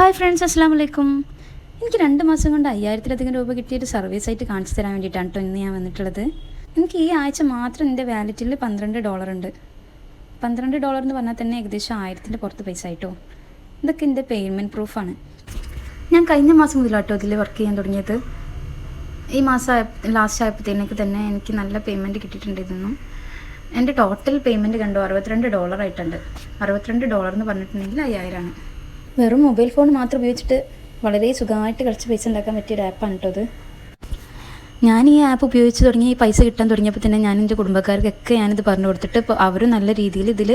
Hi friends അസ്സാം വലൈക്കും എനിക്ക് രണ്ട് മാസം കൊണ്ട് അയ്യായിരത്തിലധികം രൂപ കിട്ടിയൊരു സർവീസ് ആയിട്ട് കാണിച്ചു തരാൻ വേണ്ടിയിട്ടാണ് കേട്ടോ ഇന്ന് ഞാൻ വന്നിട്ടുള്ളത്. എനിക്ക് ഈ ആഴ്ച മാത്രം എന്റെ വാലറ്റിൽ പന്ത്രണ്ട് ഡോളർ ഉണ്ട്. പന്ത്രണ്ട് ഡോളർ എന്ന് പറഞ്ഞാൽ തന്നെ ഏകദേശം ആയിരത്തിന്റെ പുറത്ത് പൈസ ആയിട്ടോ ഇതൊക്കെ എന്റെ പേയ്മെന്റ് പ്രൂഫാണ് ഞാൻ കഴിഞ്ഞ മാസം മുതലാട്ടോ ഇതിൽ വർക്ക് ചെയ്യാൻ തുടങ്ങിയത്. ഈ മാസം ലാസ്റ്റ് ആയപ്പോഴത്തേക്ക് തന്നെ എനിക്ക് നല്ല പേയ്മെന്റ് കിട്ടിയിട്ടുണ്ട് ഇതൊന്നും എന്റെ ടോട്ടൽ പേയ്മെന്റ് കണ്ടോ അറുപത്തിരണ്ട് ഡോളർ ആയിട്ടുണ്ട്. അറുപത്തിരണ്ട് ഡോളർ എന്ന് പറഞ്ഞിട്ടുണ്ടെങ്കിൽ അയ്യായിരമാണ് വെറും മൊബൈൽ ഫോൺ മാത്രം ഉപയോഗിച്ചിട്ട് വളരെ സുഖമായിട്ട് കളിച്ച് പൈസ ഉണ്ടാക്കാൻ പറ്റിയ ഒരു ആപ്പാണ് കേട്ടോ അത്. ഞാൻ ഈ ആപ്പ് ഉപയോഗിച്ച് തുടങ്ങി ഈ പൈസ കിട്ടാൻ തുടങ്ങിയപ്പോൾ തന്നെ ഞാൻ എന്റെ കുടുംബക്കാർക്കൊക്കെ ഞാനിത് പറഞ്ഞു കൊടുത്തിട്ട് ഇപ്പോൾ അവരും നല്ല രീതിയിൽ ഇതിൽ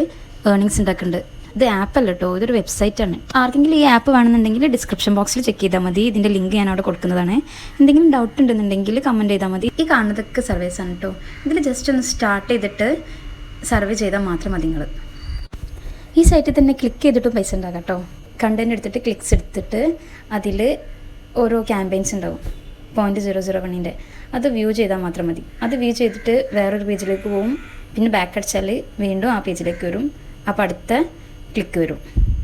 ഏർണിങ്സ് ഉണ്ടാക്കുന്നുണ്ട്. ഇത് ആപ്പല്ല കേട്ടോ ഇതൊരു വെബ്സൈറ്റ് ആണ്. ആർക്കെങ്കിലും ഈ ആപ്പ് വേണമെന്നുണ്ടെങ്കിൽ ഡിസ്ക്രിപ്ഷൻ ബോക്സിൽ ചെക്ക് ചെയ്താൽ മതി. ഇതിന്റെ ലിങ്ക് ഞാൻ അവിടെ കൊടുക്കുന്നതാണ്. എന്തെങ്കിലും ഡൗട്ട് ഉണ്ടെന്നുണ്ടെങ്കിൽ കമന്റ് ചെയ്താൽ മതി. ഈ കാണുന്നതൊക്കെ സർവീസ് ആണ് കേട്ടോ ഇതിൽ ജസ്റ്റ് ഒന്ന് സ്റ്റാർട്ട് ചെയ്തിട്ട് സർവേ ചെയ്താൽ മാത്രം മതി നിങ്ങൾ ഈ സൈറ്റിൽ തന്നെ ക്ലിക്ക് ചെയ്തിട്ടും പൈസ ഉണ്ടാകാം കേട്ടോ കണ്ടന്റ് എടുത്തിട്ട് ക്ലിക്സ് എടുത്തിട്ട് അതിൽ ഓരോ ക്യാമ്പയിൻസ് ഉണ്ടാവും. പോയിന്റ് സീറോ സീറോ വണ്ണിന്റെ അത് വ്യൂ ചെയ്താൽ മാത്രം മതി. അത് വ്യൂ ചെയ്തിട്ട് വേറൊരു പേജിലേക്ക് പോവും. പിന്നെ ബാക്ക് അടിച്ചാൽ വീണ്ടും ആ പേജിലേക്ക് വരും. അപ്പോൾ അടുത്ത ക്ലിക്ക് വരും.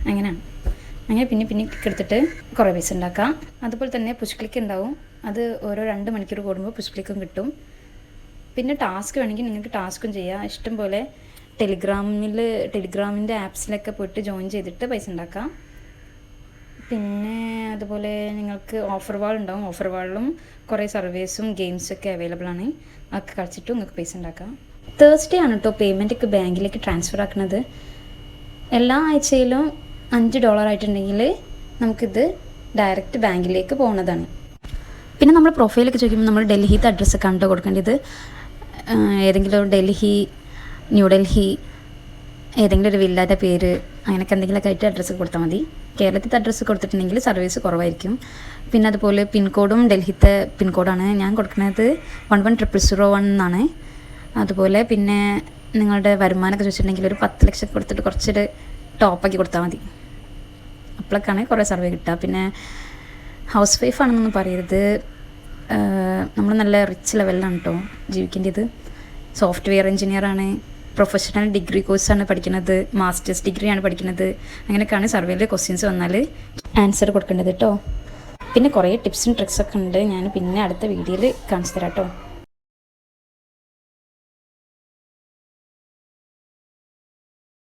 അങ്ങനെയാണ്. അങ്ങനെ പിന്നെ പിന്നെ ക്ലിക്ക് എടുത്തിട്ട് കുറേ പൈസ ഉണ്ടാക്കാം. അതുപോലെ തന്നെ പുഷ് ക്ലിക്ക് ഉണ്ടാവും. അത് ഓരോ രണ്ട് മണിക്കൂർ കൂടുമ്പോൾ പുഷ് ക്ലിക്കും കിട്ടും. പിന്നെ ടാസ്ക് വേണമെങ്കിൽ നിങ്ങൾക്ക് ടാസ്ക്കും ചെയ്യാം. ഇഷ്ടം പോലെ ടെലിഗ്രാമിൽ ടെലിഗ്രാമിന്റെ ആപ്സിലൊക്കെ പോയിട്ട് ജോയിൻ ചെയ്തിട്ട് പൈസ ഉണ്ടാക്കാം. പിന്നെ അതുപോലെ നിങ്ങൾക്ക് ഓഫർ വാൾ ഉണ്ടാവും. ഓഫർ വാളിലും കുറേ സർവീസും ഗെയിംസും ഒക്കെ അവൈലബിൾ ആണ്. അതൊക്കെ കളിച്ചിട്ട് നിങ്ങൾക്ക് പൈസ ഉണ്ടാക്കാം. തേഴ്സ്ഡേ ആണ് കേട്ടോ പേയ്മെന്റ് ഒക്കെ ബാങ്കിലേക്ക് ട്രാൻസ്ഫർ ആക്കുന്നത് എല്ലാ ആഴ്ചയിലും അഞ്ച് ഡോളർ ആയിട്ടുണ്ടെങ്കിൽ നമുക്കിത് ഡയറക്റ്റ് ബാങ്കിലേക്ക് പോകുന്നതാണ് പിന്നെ നമ്മൾ പ്രൊഫൈലൊക്കെ ചോദിക്കുമ്പോൾ നമ്മൾ ഡൽഹിത്തെ അഡ്രസ്സൊക്കെ കണ്ടു കൊടുക്കേണ്ടത്. ഏതെങ്കിലും ഡൽഹി ന്യൂഡൽഹി ഏതെങ്കിലും ഒരു വില്ലാന്റെ പേര് അങ്ങനെയൊക്കെ എന്തെങ്കിലുമൊക്കെ ആയിട്ട് അഡ്രസ്സ് കൊടുത്താൽ മതി. കേരളത്തിലത്തെ അഡ്രസ്സ് കൊടുത്തിട്ടുണ്ടെങ്കിൽ സർവീസ് കുറവായിരിക്കും. പിന്നെ അതുപോലെ പിൻകോഡും ഡൽഹിത്തെ പിൻകോഡാണ് ഞാൻ കൊടുക്കുന്നത് one one triple zero one എന്നാണ്. അതുപോലെ പിന്നെ നിങ്ങളുടെ വരുമാനമൊക്കെ ചോദിച്ചിട്ടുണ്ടെങ്കിൽ ഒരു പത്ത് ലക്ഷം കൊടുത്തിട്ട് കുറച്ചൊരു ടോപ്പാക്കി കൊടുത്താൽ മതി. അപ്പോഴൊക്കെയാണ് കുറേ സർവേ കിട്ടുക. പിന്നെ ഹൗസ് വൈഫ് ആണെന്നൊന്നും പറയരുത്. നമ്മൾ നല്ല റിച്ച് ലെവലിലാണ് കേട്ടോ ജീവിക്കേണ്ടത്. സോഫ്റ്റ്വെയർ എഞ്ചിനീയറാണ് പ്രൊഫഷണൽ ഡിഗ്രി കോഴ്സാണ് പഠിക്കുന്നത്. മാസ്റ്റേഴ്സ് ഡിഗ്രിയാണ് പഠിക്കുന്നത്. അങ്ങനെയൊക്കെയാണ് സർവേയിലെ ക്വസ്റ്റ്യൻസ് വന്നാൽ ആൻസർ കൊടുക്കേണ്ടത് കേട്ടോ പിന്നെ കുറേ ടിപ്സും ട്രിക്സൊക്കെ ഉണ്ട്. ഞാൻ പിന്നെ അടുത്ത വീഡിയോയിൽ കാണിച്ചു തരാം കേട്ടോ